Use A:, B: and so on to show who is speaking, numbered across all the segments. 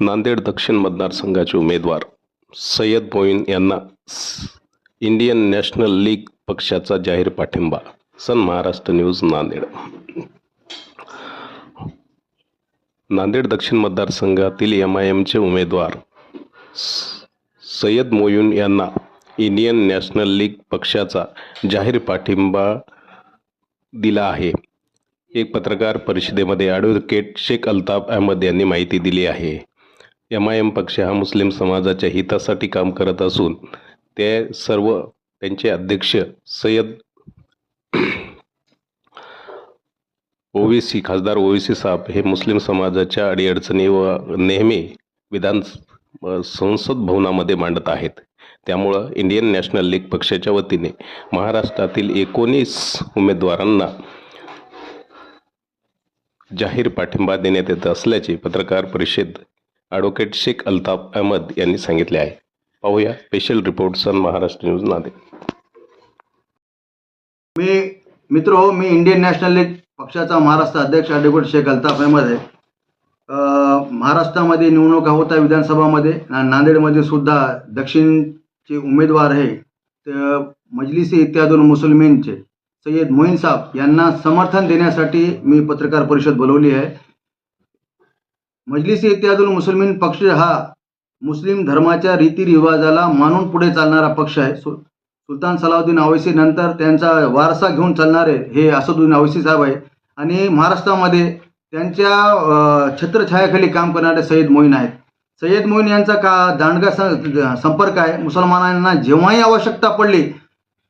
A: नांदेड दक्षिण मतदारसंघाचे उमेदवार सय्यद मोईन यांना इंडियन नॅशनल लीग पक्षाचा जाहीर पाठिंबा. Sun Maharashtra news Nanded. Nanded दक्षिण मतदारसंघातील एम आय एमचे उमेदवार स- सय्यद मोयून यांना इंडियन नॅशनल लीग पक्षाचा जाहीर पाठिंबा दिला आहे. एक पत्रकार परिषदेमध्ये ॲडव्होकेट शेख अल्ताफ अहमद यांनी माहिती दिली आहे. एम आय एम पक्ष हा मुस्लिम समाजाच्या हितासाठी काम करत असून ते सर्व त्यांचे अध्यक्ष सय्यद ओवीसी खासदार ओवीसी साहेब हे मुस्लिम समाजाच्या अडीअडचणी व नेहमी विधान संसद भवनामध्ये मांडत आहेत. त्यामुळं इंडियन नॅशनल लीग पक्षाच्या वतीने महाराष्ट्रातील एकोणीस उमेदवारांना जाहीर पाठिंबा देण्यात येत असल्याचे पत्रकार परिषद ॲडव्होकेट शेख अल्ताफ अहमद यांनी सांगितले आहे. पाहूया special report Sun Maharashtra news Nanded.
B: मी मित्र हो मी इंडियन नॅशनल लीग पक्षाचा महाराष्ट्र अध्यक्ष ॲडव्होकेट शेख अल्ताफ अहमद आहे. महाराष्ट्रामध्ये निवडणुका होत आहे विधानसभामध्ये नांदेडमध्ये सुद्धा दक्षिणचे उमेदवार आहे मजलिसी इत्यादून मुस्लिमींचे. सय्यद मोईन साहेब यांना समर्थन देण्यासाठी मी पत्रकार परिषद बोलवली आहे. मजलिसी इत्यादून मुस्लिमीन पक्ष हा मुस्लिम धर्माच्या रीतिरिवाजाला मानून पुढे चालणारा पक्ष आहे. सु- सुलतान सलाउद्दीन अवैसी नंतर त्यांचा वारसा घेऊन चालणारे हे असदुद्दीन अवैसी साहेब आहे. आणि महाराष्ट्रामध्ये त्यांच्या छत्रछायाखाली काम करणारे सय्यद मोईन आहेत. सय्यद मोईन यांचा का दांडगा स- संपर्क आहे. मुसलमानांना जेव्हाही आवश्यकता पडली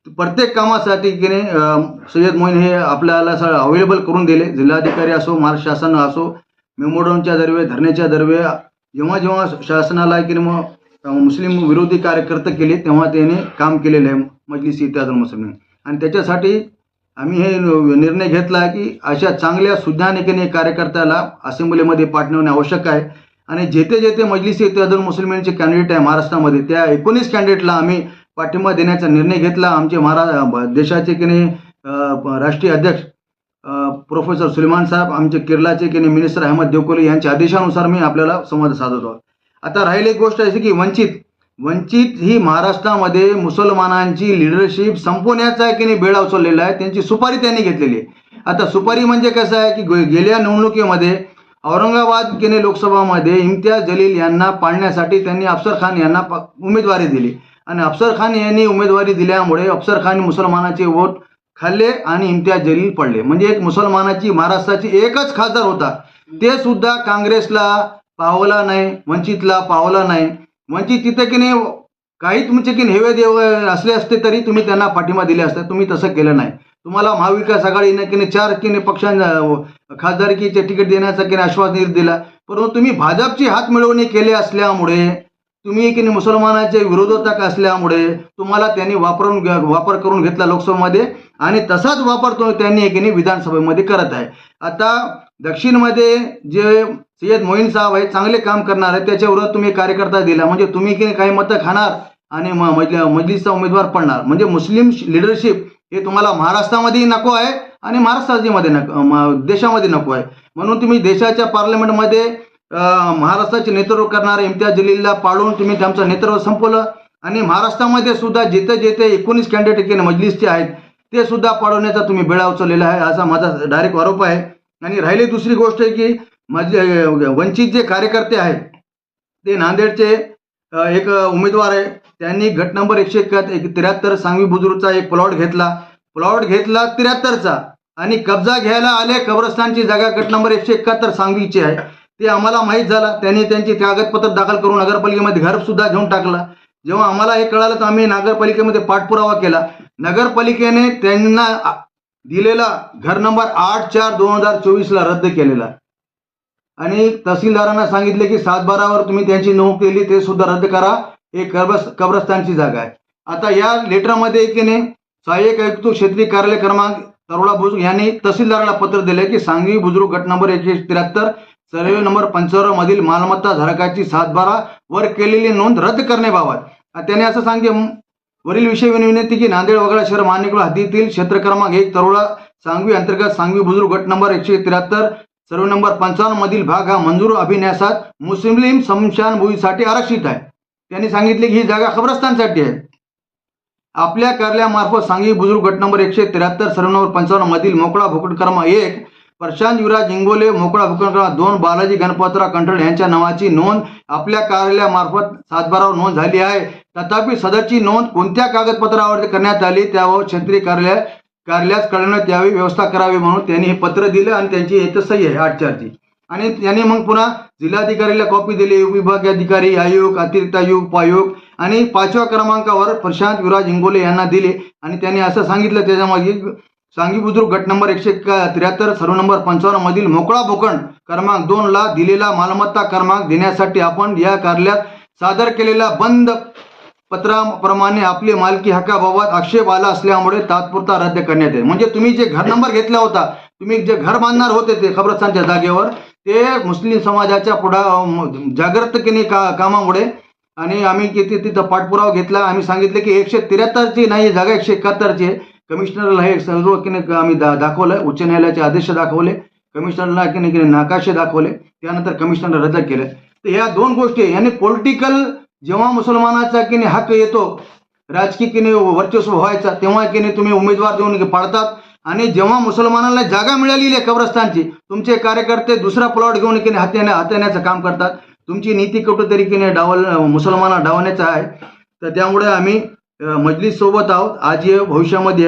B: प्रत्येक कामासाठी की नाही सय्यद मोईन हे आपल्याला अवेलेबल करून दिले. जिल्हाधिकारी असो महाराष्ट्र शासन असो मेमोडोनच्या दरवे धरण्याच्या दरवे जेव्हा जेव्हा शासनाला की नाही मग मुस्लिम विरोधी कार्यकर्ते केले तेव्हा त्याने काम केलेलं आहे मजलिस इत्यादी मुस्लिम. आणि त्याच्यासाठी आम्ही हे निर्णय घेतला की अशा चांगल्या सुज्ञानिकेने कार्यकर्त्याला असेंब्लीमध्ये पाठवणे आवश्यक आहे. आणि जेथे जेथे मजलिस इत्यादी मुस्लिमांचे कॅन्डिडेट आहे महाराष्ट्रामध्ये त्या एकोणीस कॅन्डिडेटला आम्ही पाठिंबा देण्याचा निर्णय घेतला. आमचे महारा देशाचे की नाही राष्ट्रीय अध्यक्ष प्रोफेसर सुलेमान साहेब आमचे केरळाचे की नाही मिनिस्टर अहमद देवकोली यांच्या आदेशानुसार मी आपल्याला संवाद साधतो. आता राहिली एक गोष्ट अशी की वंचित वंचित ही महाराष्ट्रामध्ये मुसलमानांची लिडरशिप संपवण्याचा की नाही बेळा उचललेला आहे त्यांची सुपारी त्यांनी घेतलेली आहे. आता सुपारी म्हणजे कसं आहे की गे- गेल्या निवडणुकीमध्ये औरंगाबाद की नाही लोकसभामध्ये इम्तियाज जलील यांना पाडण्यासाठी त्यांनी अफसर खान यांना उमेदवारी दिली. आणि अफसर खान यांनी उमेदवारी दिल्यामुळे अफसर खान मुसलमानाचे वोट खाल्ले आणि इम्तियाज जलील पडले. म्हणजे एक मुसलमानाची महाराष्ट्राची एकच खासदार होता. ते सुद्धा काँग्रेसला पावला नाही वंचितला पावला नाही. वंचित तिथे की नाही काही तुमचे म्हणजे की हेवे देव असले असते तरी तुम्ही त्यांना पाठिंबा दिले असता. तुम्ही तसं केलं नाही. तुम्हाला महाविकास आघाडीने की नाही चार की नाही पक्षांना खासदारकीचे तिकीट देण्याचा की नाही दिला. परंतु तुम्ही भाजपची हात मिळवणी केली असल्यामुळे तुम्ही की नाही मुसलमानाचे विरोधक असल्यामुळे तुम्हाला त्यांनी वापरून वापर करून घेतला लोकसभेमध्ये आणि तसाच वापर तो त्यांनी एकीने विधानसभेमध्ये करत आहे. आता दक्षिणमध्ये जे सय्यद मोईन साहेब आहे चांगले काम करणार आहे त्याच्यावर तुम्ही कार्यकर्ता दिला. म्हणजे तुम्ही की नाही काही मतं खाणार आणि म- मजलिसचा उमेदवार पडणार. म्हणजे मुस्लिम लिडरशिप हे तुम्हाला महाराष्ट्रामध्येही नको आहे आणि महाराष्ट्रामध्ये नको देशामध्ये नको आहे. म्हणून तुम्ही देशाच्या पार्लमेंटमध्ये महाराष्ट्राचे नेतृत्व करणारे इम्तियाज जलीलला पाडून तुम्ही त्यांचं नेतृत्व संपवलं. आणि महाराष्ट्रामध्ये सुद्धा जिथे जिथे एकोणीस कॅन्डिडेट की मजलिसचे आहेत ते सुद्धा पाडवण्याचा तुम्ही बेळा उचललेला आहे असा माझा डायरेक्ट आरोप आहे. आणि राहिली दुसरी गोष्ट आहे की मज वंचित जे कार्यकर्ते आहेत ते नांदेडचे एक उमेदवार आहे. त्यांनी गट नंबर एकशे एक त्र्याहत्तर सांगवी बुजुर्गचा एक प्लॉट घेतला. प्लॉट घेतला त्र्याहत्तरचा. आणि कब्जा घ्यायला आले कब्रस्तानची जागा गट नंबर एकशे एकाहत्तर सांगवीची आहे. ते आम्हाला माहीत झालं. त्यांनी त्यांची कागदपत्र दाखल करून नगरपालिकेमध्ये घर सुद्धा घेऊन टाकलं. जेव्हा आम्हाला हे कळालं तर आम्ही नगरपालिकेमध्ये पाठपुरावा केला. नगरपालिकेने त्यांना दिलेला घर नंबर आठ चार दोन हजार चोवीसला रद्द केलेला. आणि तहसीलदारांना सांगितले की सातबारावर तुम्ही त्यांची नोंद केली ते सुद्धा रद्द करा. हे कब्रस कब्रस्तानची जागा आहे. आता या लेटरमध्ये की नाही सहाय्यक आयुक्त क्षेत्रीय कार्यालय क्रमांक तरोडा बुजुर्ग यांनी तहसीलदाराला पत्र दिले की सांगवी बुजुर्ग गट नंबर एकशे त्र्याहत्तर सर्वे नंबर पंचावन्न मधील मालमत्ता धारकाची सातबारा वर केलेली नोंद रद्द करण्याबाबत. त्याने असं सांगे वरील विषय विनंती की नांदेड वगळा शहर महानगर हद्दीतील क्षेत्र क्रमांक एक तरुळा सांगवी अंतर्गत सांगवी बुजुर्ग गट नंबर एकशे त्र्याहत्तर सर्व नंबर पंचावन्न मधील भाग हा मंजूर अभिन्यासात मुस्लिम समशानभूमीसाठी आरक्षित आहे. त्यांनी सांगितले की ही जागा खबरस्तानसाठी आहे. आपल्या कार्यालयामार्फत सांगवी बुजुर्ग गट नंबर एकशे त्र्याहत्तर सर्व नंबर पंचावन्न मधील मोकळा भूखंड क्रमांक एक प्रशांत युवराज इंगोले मोकळा भूखंड दोन बालाजी गणपतराव कंठळ यांच्या नावाची नोंद आपल्या कार्यालयामार्फत सातबारावर नोंद झाली आहे. तथापि सदरची नोंद कोणत्या कागदपत्रावरती करण्यात आली त्यावर क्षेत्रीय कार्यालय कार्यालयास कळवण्यात यावी व्यवस्था करावी म्हणून त्यांनी हे पत्र दिलं आणि त्यांची येतं सही आहे आठ चारची आणि त्यांनी मग पुन्हा जिल्हाधिकारीला कॉपी दिली विभागीय अधिकारी आयोग अतिरिक्त आयोग उपायोग आणि पाचव्या क्रमांकावर प्रशांत युवराज इंगोले यांना दिले. आणि त्यांनी असं सांगितलं त्याच्यामागे सांगी बुद्रुक गट नंबर एकशे त्र्याहत्तर सर्व नंबर पंचावन्न मधील मोकळा भोकंड क्रमांक दोन ला दिलेला मालमत्ता क्रमांक देण्यासाठी आपण या कार्यालयात सादर केलेल्या बंद पत्राप्रमाणे आपली मालकी हक्काबाबत आक्षेप आला असल्यामुळे तात्पुरता रद्द करण्यात येईल. म्हणजे तुम्ही जे घर नंबर घेतला होता तुम्ही जे घर बांधणार होते ते खबरस्थानच्या जागेवर ते मुस्लिम समाजाच्या पुढा जागृतकीने का कामामुळे. आणि आम्ही किती तिथं पाठपुरावा घेतला. आम्ही सांगितले की एकशे त्र्याहत्तरची नाही जागा एकशे एकाहत्तरची आहे. कमिशनरला हे सर्व की आम्ही दा दाखवलं उच्च न्यायालयाचे आदेश दाखवले कमिशनरला की नाही नाकाशे दाखवले त्यानंतर कमिशनरला रद्द केलं. तर ह्या दोन गोष्टी यांनी पॉलिटिकल जेव्हा मुसलमानाचा की नाही हक्क येतो राजकीय की नाही वर्चस्व व्हायचा तेव्हा की नाही तुम्ही उमेदवार देऊन पाडतात. आणि जेव्हा मुसलमानांना जागा मिळालेली आहे कब्रस्तानची तुमचे कार्यकर्ते दुसरा प्लॉट घेऊन की नाही हात्याने हाताण्याचं काम करतात. तुमची नीती कुठेतरी की नाही डावल मुसलमाना डावण्याचं आहे. तर त्यामुळे आम्ही मजलीसोबत सोबत आहोत. आज भविष्यामध्ये